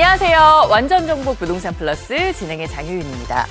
안녕하세요. 완전 정보 부동산 플러스 진행의 장유윤입니다.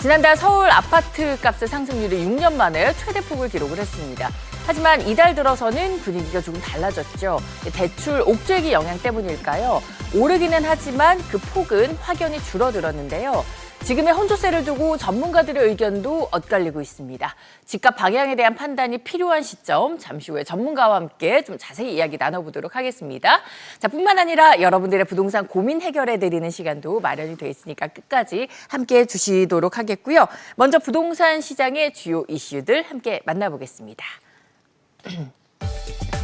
지난달 서울 아파트 값의 상승률이 6년 만에 최대폭을 기록을 했습니다. 하지만 이달 들어서는 분위기가 조금 달라졌죠. 대출 옥죄기 영향 때문일까요? 오르기는 하지만 그 폭은 확연히 줄어들었는데요. 지금의 혼조세를 두고 전문가들의 의견도 엇갈리고 있습니다. 집값 방향에 대한 판단이 필요한 시점 잠시 후에 전문가와 함께 좀 자세히 이야기 나눠보도록 하겠습니다. 자, 뿐만 아니라 여러분들의 부동산 고민 해결해 드리는 시간도 마련이 돼 있으니까 끝까지 함께 해 주시도록 하겠고요. 먼저 부동산 시장의 주요 이슈들 함께 만나보겠습니다.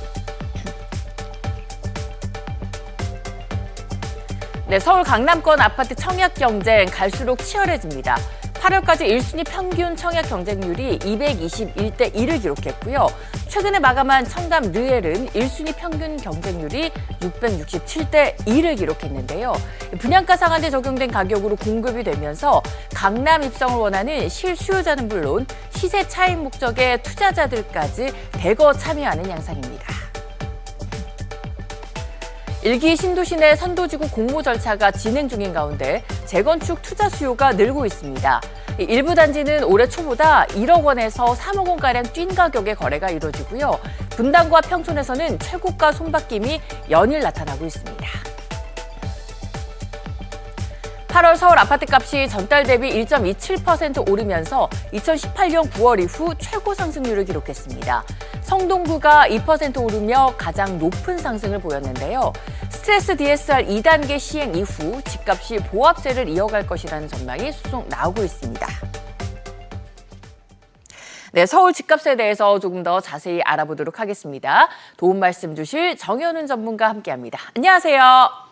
네, 서울 강남권 아파트 청약 경쟁 갈수록 치열해집니다. 8월까지 1순위 평균 청약 경쟁률이 221대 1을 기록했고요. 최근에 마감한 청담 르엘은 1순위 평균 경쟁률이 667대 2를 기록했는데요. 분양가 상한제 적용된 가격으로 공급이 되면서 강남 입성을 원하는 실수요자는 물론 시세 차익 목적의 투자자들까지 대거 참여하는 양상입니다. 일기 신도시 내 선도지구 공모 절차가 진행 중인 가운데 재건축 투자 수요가 늘고 있습니다. 일부 단지는 올해 초보다 1억 원에서 3억 원가량 뛴 가격의 거래가 이루어지고요. 분당과 평촌에서는 최고가 손바뀜이 연일 나타나고 있습니다. 8월 서울 아파트 값이 전달 대비 1.27% 오르면서 2018년 9월 이후 최고 상승률을 기록했습니다. 성동구가 2% 오르며 가장 높은 상승을 보였는데요. 스트레스 DSR 2단계 시행 이후 집값이 보합세를 이어갈 것이라는 전망이 수속 나오고 있습니다. 네, 서울 집값에 대해서 조금 더 자세히 알아보도록 하겠습니다. 도움 말씀 주실 정현훈 전문가 함께합니다. 안녕하세요.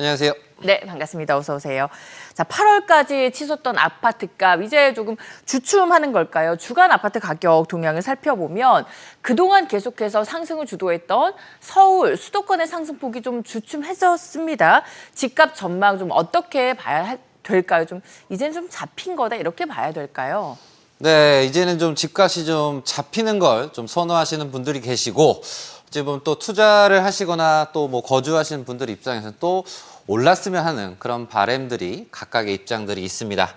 안녕하세요. 네, 반갑습니다. 어서 오세요. 자, 8월까지 치솟던 아파트값 이제 조금 주춤하는 걸까요? 주간 아파트 가격 동향을 살펴보면 그동안 계속해서 상승을 주도했던 서울 수도권의 상승폭이 좀 주춤해졌습니다. 집값 전망 좀 어떻게 봐야 할- 될까요? 좀 이제는 좀 잡힌 거다 이렇게 봐야 될까요? 네, 이제는 좀 집값이 좀 잡히는 걸 좀 선호하시는 분들이 계시고, 어찌 보면 또 투자를 하시거나 또 뭐 거주하시는 분들 입장에서는 또 올랐으면 하는 그런 바램들이 각각의 입장들이 있습니다.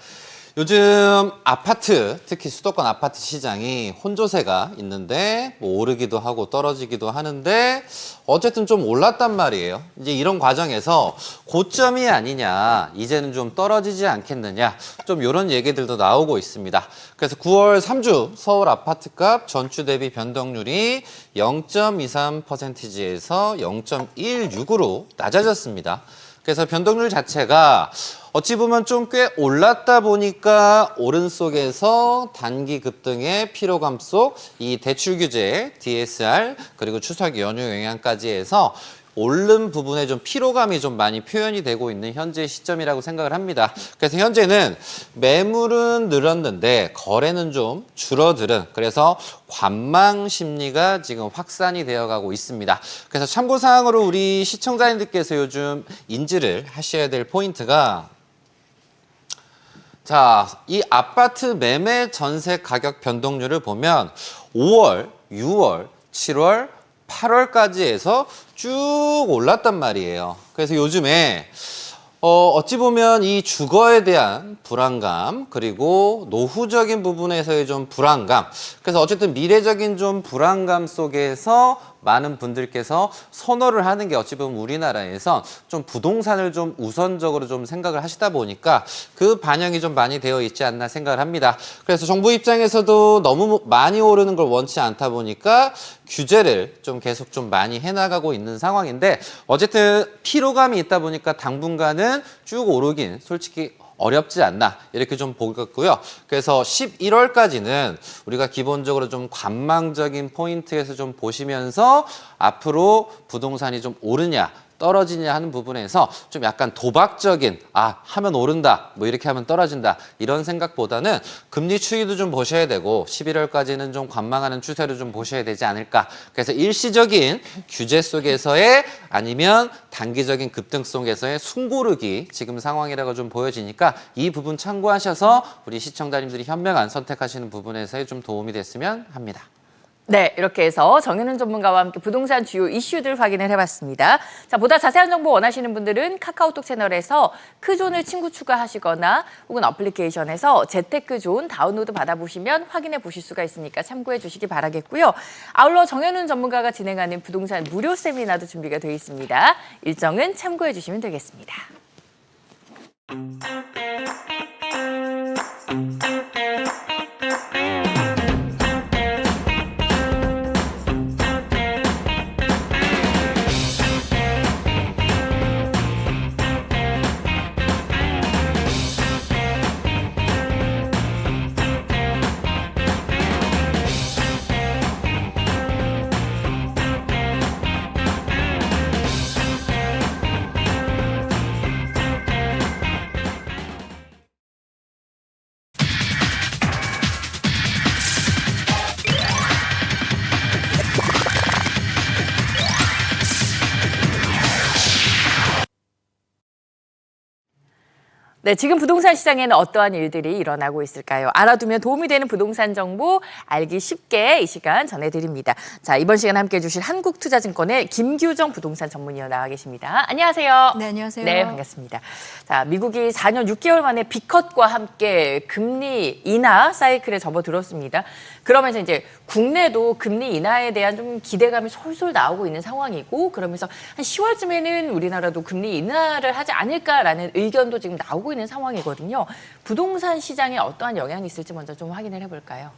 요즘 아파트, 특히 수도권 아파트 시장이 혼조세가 있는데 뭐 오르기도 하고 떨어지기도 하는데 어쨌든 좀 올랐단 말이에요. 이제 이런 과정에서 고점이 아니냐, 이제는 좀 떨어지지 않겠느냐, 좀 이런 얘기들도 나오고 있습니다. 그래서 9월 3주 서울 아파트값 전주 대비 변동률이 0.23%에서 0.16으로 낮아졌습니다. 그래서 변동률 자체가 어찌 보면 좀 꽤 올랐다 보니까 오른속에서 단기 급등의 피로감 속 이 대출 규제, DSR 그리고 추석 연휴 영향까지 해서 오른 부분에 좀 피로감이 좀 많이 표현이 되고 있는 현재 시점이라고 생각을 합니다. 그래서 현재는 매물은 늘었는데 거래는 좀 줄어들은 그래서 관망 심리가 지금 확산이 되어가고 있습니다. 그래서 참고 사항으로 우리 시청자님들께서 요즘 인지를 하셔야 될 포인트가 자, 이 아파트 매매 전세 가격 변동률을 보면 5월, 6월, 7월, 8월까지 해서 쭉 올랐단 말이에요. 그래서 요즘에 어, 어찌 보면 이 주거에 대한 불안감, 그리고 노후적인 부분에서의 좀 불안감. 그래서 어쨌든 미래적인 좀 불안감 속에서 많은 분들께서 선호를 하는 게 어찌 보면 우리나라에서 좀 부동산을 좀 우선적으로 좀 생각을 하시다 보니까 그 반영이 좀 많이 되어 있지 않나 생각을 합니다. 그래서 정부 입장에서도 너무 많이 오르는 걸 원치 않다 보니까 규제를 좀 계속 좀 많이 해나가고 있는 상황인데 어쨌든 피로감이 있다 보니까 당분간은 쭉 오르긴 솔직히 어렵지 않나 이렇게 좀 보겠고요. 그래서 11월까지는 우리가 기본적으로 좀 관망적인 포인트에서 좀 보시면서 앞으로 부동산이 좀 오르냐 떨어지냐 하는 부분에서 좀 약간 도박적인 아 하면 오른다 뭐 이렇게 하면 떨어진다 이런 생각보다는 금리 추이도 좀 보셔야 되고 11월까지는 좀 관망하는 추세를 좀 보셔야 되지 않을까 그래서 일시적인 규제 속에서의 아니면 단기적인 급등 속에서의 숨고르기 지금 상황이라고 좀 보여지니까 이 부분 참고하셔서 우리 시청자님들이 현명한 선택하시는 부분에서의 좀 도움이 됐으면 합니다. 네, 이렇게 해서 정현은 전문가와 함께 부동산 주요 이슈들 확인을 해봤습니다. 자, 보다 자세한 정보 원하시는 분들은 카카오톡 채널에서 크존을 친구 추가하시거나 혹은 어플리케이션에서 재테크존 다운로드 받아보시면 확인해 보실 수가 있으니까 참고해 주시기 바라겠고요. 아울러 정현은 전문가가 진행하는 부동산 무료 세미나도 준비가 되어 있습니다. 일정은 참고해 주시면 되겠습니다. 네, 지금 부동산 시장에는 어떠한 일들이 일어나고 있을까요? 알아두면 도움이 되는 부동산 정보 알기 쉽게 이 시간 전해드립니다. 자, 이번 시간 함께 해주실 한국투자증권의 김규정 부동산 전문위원 나와 계십니다. 안녕하세요. 네, 안녕하세요. 네, 반갑습니다. 자, 미국이 4년 6개월 만에 비컷과 함께 금리 인하 사이클에 접어들었습니다. 그러면서 이제 국내도 금리 인하에 대한 좀 기대감이 솔솔 나오고 있는 상황이고 그러면서 한 10월쯤에는 우리나라도 금리 인하를 하지 않을까라는 의견도 지금 나오고 있는 상황이거든요. 부동산 시장에 어떠한 영향이 있을지 먼저 좀 확인을 해볼까요?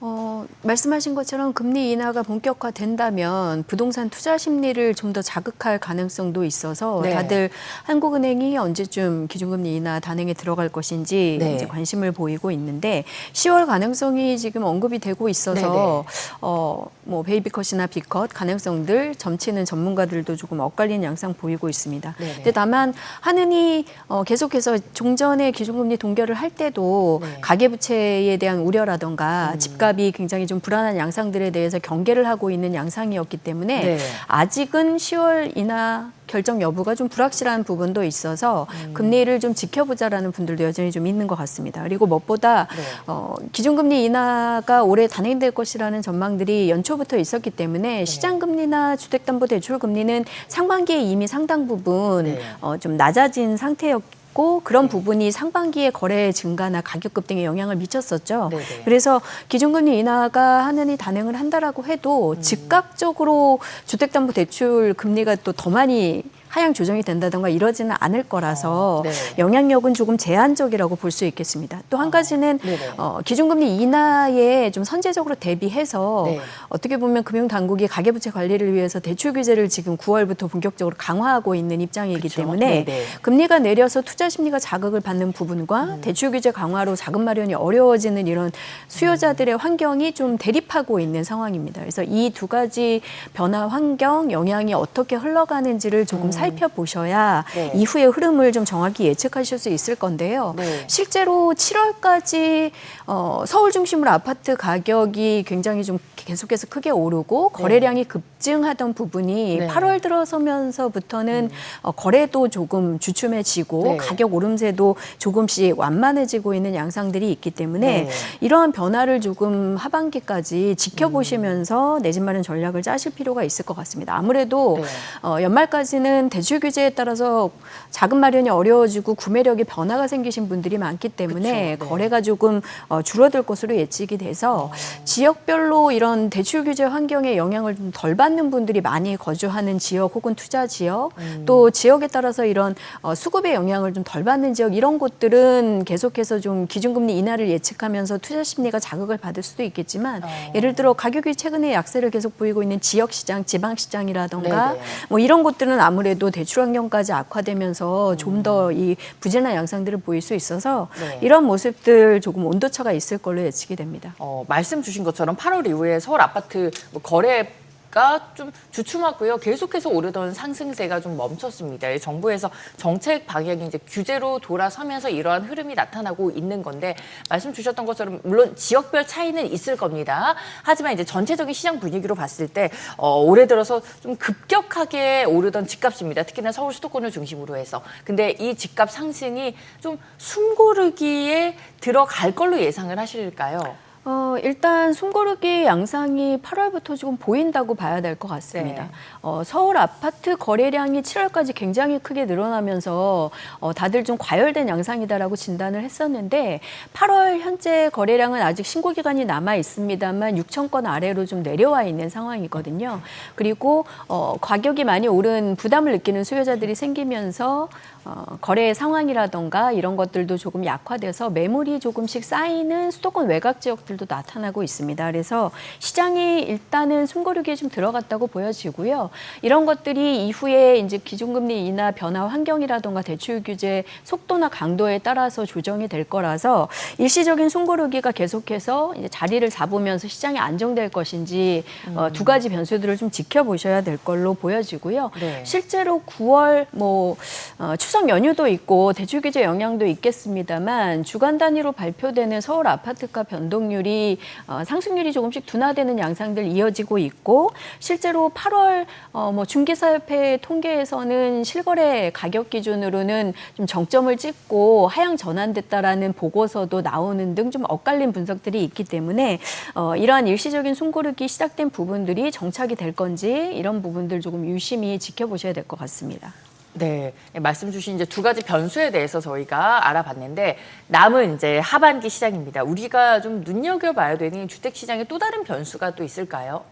어, 말씀하신 것처럼 금리 인하가 본격화된다면 부동산 투자 심리를 좀 더 자극할 가능성도 있어서 네. 다들 한국은행이 언제쯤 기준금리 인하 단행에 들어갈 것인지 네. 이제 관심을 보이고 있는데 10월 가능성이 지금 언급이 되고 있어서 네네. 어, 뭐 베이비컷이나 비컷 가능성들 점치는 전문가들도 조금 엇갈리는 양상 보이고 있습니다. 네네. 근데 다만 하느니 어, 계속해서 종전에 기준금리 동결을 할 때도 네. 음. 가계부채에 대한 우려라던가 집값 이 굉장히 좀 불안한 양상들에 대해서 경계를 하고 있는 양상이었기 때문에 네. 아직은 10월 인하 결정 여부가 좀 불확실한 부분도 있어서 음. 금리를 좀 지켜보자라는 분들도 여전히 좀 있는 것 같습니다. 그리고 무엇보다 네. 어, 기준금리 인하가 올해 단행될 것이라는 전망들이 연초부터 있었기 때문에 네. 시장금리나 주택담보대출금리는 상반기에 이미 상당 부분 네. 어, 좀 낮아진 상태였 고 그런 부분이 상반기에 거래 증가나 가격 급 등에 영향을 미쳤었죠. 네네. 그래서 기준금리 인하가 하느니 단행을 한다라고 해도 음. 즉각적으로 주택담보대출 금리가 또 더 많이 하향 조정이 된다던가 이러지는 않을 거라서 어, 네. 영향력은 조금 제한적이라고 볼 수 있겠습니다. 또 한 가지는. 어, 기준금리 인하에 좀 선제적으로 대비해서 네. 어떻게 보면 금융당국이 가계부채 관리를 위해서 대출 규제를 지금 9월부터 본격적으로 강화하고 있는 입장이기 그쵸? 때문에 네네. 금리가 내려서 투자 심리가 자극을 받는 부분과 음. 대출 규제 강화로 자금 마련이 어려워지는 이런 수요자들의 환경이 좀 대립하고 있는 상황입니다. 그래서 이 두 가지 변화 환경 영향이 어떻게 흘러가는지를 조금 살 펴보셔야 음. 네. 이후의 흐름을 좀 정확히 예측하실 수 있을 건데요. 네. 실제로 7월까지 어, 서울 중심으로 아파트 가격이 굉장히 좀 계속해서 크게 오르고 거래량이 급증하던 부분이 네. 8월 들어서면서부터는 어, 거래도 조금 주춤해지고 네. 가격 오름세도 조금씩 완만해지고 있는 양상들이 있기 때문에 네. 이러한 변화를 조금 하반기까지 지켜보시면서 내 집 마련 전략을 짜실 필요가 있을 것 같습니다. 아무래도 네. 어, 연말까지는 대출 규제에 따라서 자금 마련이 어려워지고 구매력에 변화가 생기신 분들이 많기 때문에 그쵸, 네. 거래가 조금 어, 줄어들 것으로 예측이 돼서 지역별로 이런 대출 규제 환경에 영향을 좀 덜 받는 분들이 많이 거주하는 지역 혹은 투자 지역 음. 또 지역에 따라서 이런 어, 수급의 영향을 좀 덜 받는 지역 이런 곳들은 계속해서 좀 기준금리 인하를 예측하면서 투자 심리가 자극을 받을 수도 있겠지만 어. 예를 들어 가격이 최근에 약세를 계속 보이고 있는 지역 시장, 지방 시장이라던가 네네. 뭐 이런 곳들은 아무래도 대출 환경까지 악화되면서 좀 더 이 부진한 양상들을 보일 수 있어서 네. 이런 모습들 조금 온도차가 있을 걸로 예측이 됩니다. 어, 말씀 주신 것처럼 8월 이후에 서울 아파트 뭐 거래 가좀 주춤하고요. 계속해서 오르던 상승세가 좀 멈췄습니다. 이 정부에서 정책 방향이 이제 규제로 돌아서면서 이러한 흐름이 나타나고 있는 건데 말씀 주셨던 것처럼 물론 지역별 차이는 있을 겁니다. 하지만 이제 전체적인 시장 분위기로 봤을 때 어, 올해 들어서 좀 급격하게 오르던 집값입니다. 특히나 서울 수도권을 중심으로 해서. 근데 이 집값 상승이 좀 숨고르기에 들어갈 걸로 예상을 하실까요? 어, 일단 숨고르기 양상이 8월부터 조금 보인다고 봐야 될 것 같습니다. 네. 어, 서울 아파트 거래량이 7월까지 굉장히 크게 늘어나면서 어, 다들 좀 과열된 양상이다라고 진단을 했었는데 8월 현재 거래량은 아직 신고 기간이 남아 있습니다만 6천 건 아래로 좀 내려와 있는 상황이거든요. 그리고 어, 가격이 많이 오른 부담을 느끼는 수요자들이 생기면서 어, 거래 상황이라던가 이런 것들도 조금 약화돼서 매물이 조금씩 쌓이는 수도권 외곽 지역들도 나타나고 있습니다. 그래서 시장이 일단은 숨고르기에 좀 들어갔다고 보여지고요. 이런 것들이 이후에 이제 기준금리 인하 변화 환경이라던가 대출 규제 속도나 강도에 따라서 조정이 될 거라서 일시적인 숨고르기가 계속해서 이제 자리를 잡으면서 시장이 안정될 것인지 어, 두 가지 변수들을 좀 지켜보셔야 될 걸로 보여지고요. 네. 실제로 9월 뭐 어, 추석 연휴도 있고 대출 규제 영향도 있겠습니다만 주간 단위로 발표되는 서울 아파트가 변동률이 어, 상승률이 조금씩 둔화되는 양상들 이어지고 있고 실제로 8월 어, 뭐 중개사협회 통계에서는 실거래 가격 기준으로는 좀 정점을 찍고 하향 전환됐다라는 보고서도 나오는 등 좀 엇갈린 분석들이 있기 때문에 어, 이러한 일시적인 숨고르기 시작된 부분들이 정착이 될 건지 이런 부분들 조금 유심히 지켜보셔야 될 것 같습니다. 네, 말씀 주신 이제 두 가지 변수에 대해서 저희가 알아봤는데 남은 이제 하반기 시장입니다. 우리가 좀 눈여겨봐야 되는 주택 시장의 또 다른 변수가 또 있을까요?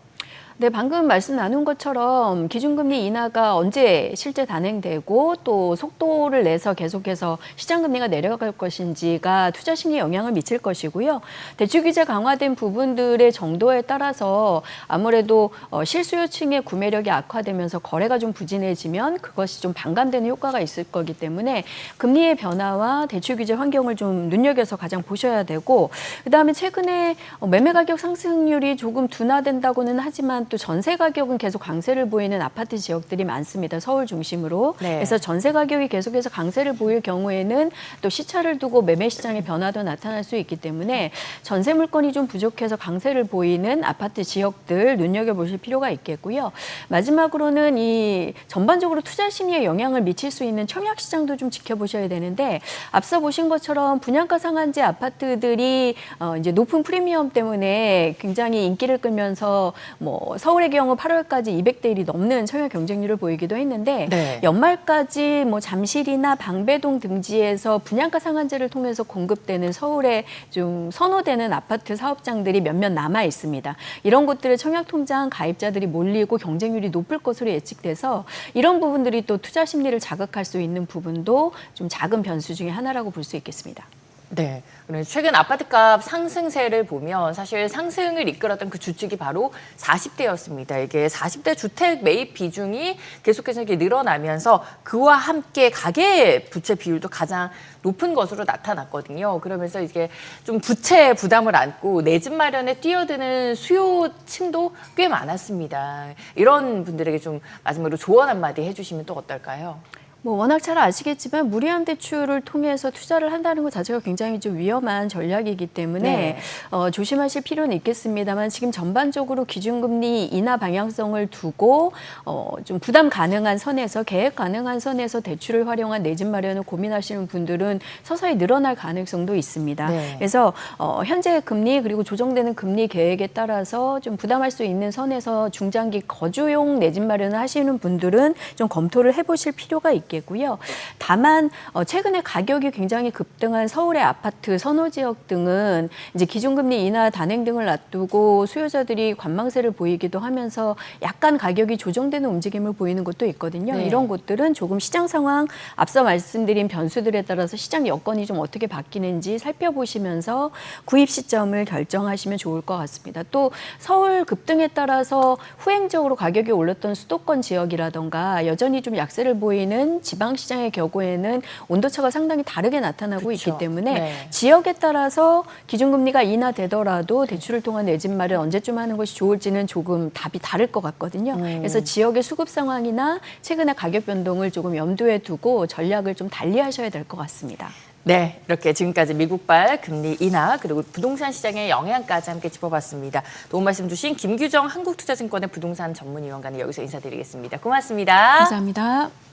네, 방금 말씀 나눈 것처럼 기준금리 인하가 언제 실제 단행되고 또 속도를 내서 계속해서 시장금리가 내려갈 것인지가 투자 심리에 영향을 미칠 것이고요. 대출 규제 강화된 부분들의 정도에 따라서 아무래도 어, 실수요층의 구매력이 악화되면서 거래가 좀 부진해지면 그것이 좀 반감되는 효과가 있을 거기 때문에 금리의 변화와 대출 규제 환경을 좀 눈여겨서 가장 보셔야 되고 그다음에 최근에 어, 매매 가격 상승률이 조금 둔화된다고는 하지만 또 전세 가격은 계속 강세를 보이는 아파트 지역들이 많습니다. 서울 중심으로. 네. 그래서 전세 가격이 계속해서 강세를 보일 경우에는 또 시차를 두고 매매 시장의 변화도 나타날 수 있기 때문에 전세 물건이 좀 부족해서 강세를 보이는 아파트 지역들 눈여겨 보실 필요가 있겠고요. 마지막으로는 이 전반적으로 투자 심리에 영향을 미칠 수 있는 청약 시장도 좀 지켜보셔야 되는데 앞서 보신 것처럼 분양가 상한제 아파트들이 어 이제 높은 프리미엄 때문에 굉장히 인기를 끌면서 뭐 서울의 경우 8월까지 200대 1이 넘는 청약 경쟁률을 보이기도 했는데 네. 연말까지 뭐 잠실이나 방배동 등지에서 분양가 상한제를 통해서 공급되는 서울에 좀 선호되는 아파트 사업장들이 몇몇 남아 있습니다. 이런 곳들의 청약 통장 가입자들이 몰리고 경쟁률이 높을 것으로 예측돼서 이런 부분들이 또 투자 심리를 자극할 수 있는 부분도 좀 작은 변수 중에 하나라고 볼 수 있겠습니다. 네. 최근 아파트값 상승세를 보면 사실 상승을 이끌었던 그 주축이 바로 40대였습니다. 이게 40대 주택 매입 비중이 계속해서 이렇게 늘어나면서 그와 함께 가계 부채 비율도 가장 높은 것으로 나타났거든요. 그러면서 이게 좀 부채 부담을 안고 내 집 마련에 뛰어드는 수요층도 꽤 많았습니다. 이런 분들에게 좀 마지막으로 조언 한마디 해주시면 또 어떨까요? 뭐 워낙 잘 아시겠지만 무리한 대출을 통해서 투자를 한다는 것 자체가 굉장히 좀 위험한 전략이기 때문에 네. 어, 조심하실 필요는 있겠습니다만 지금 전반적으로 기준금리 인하 방향성을 두고 어, 좀 부담 가능한 선에서 계획 가능한 선에서 대출을 활용한 내 집 마련을 고민하시는 분들은 서서히 늘어날 가능성도 있습니다. 네. 그래서 어, 현재 금리 그리고 조정되는 금리 계획에 따라서 좀 부담할 수 있는 선에서 중장기 거주용 내 집 마련을 하시는 분들은 좀 검토를 해보실 필요가 있 겠고요. 다만 어, 최근에 가격이 굉장히 급등한 서울의 아파트 선호 지역 등은 이제 기준금리 인하 단행 등을 놔두고 수요자들이 관망세를 보이기도 하면서 약간 가격이 조정되는 움직임을 보이는 곳도 있거든요. 네. 이런 곳들은 조금 시장 상황 앞서 말씀드린 변수들에 따라서 시장 여건이 좀 어떻게 바뀌는지 살펴보시면서 구입 시점을 결정하시면 좋을 것 같습니다. 또 서울 급등에 따라서 후행적으로 가격이 올랐던 수도권 지역이라던가 여전히 좀 약세를 보이는 지방 시장의 경우에는 온도차가 상당히 다르게 나타나고 그쵸. 있기 때문에 네. 지역에 따라서 기준금리가 인하되더라도 대출을 통한 내집 마련 언제쯤 하는 것이 좋을지는 조금 답이 다를 것 같거든요. 음. 그래서 지역의 수급 상황이나 최근의 가격 변동을 조금 염두에 두고 전략을 좀 달리하셔야 될 것 같습니다. 네, 이렇게 지금까지 미국발 금리 인하 그리고 부동산 시장의 영향까지 함께 짚어봤습니다. 도움 말씀 주신 김규정 한국투자증권의 부동산 전문위원과는 여기서 인사드리겠습니다. 고맙습니다. 감사합니다.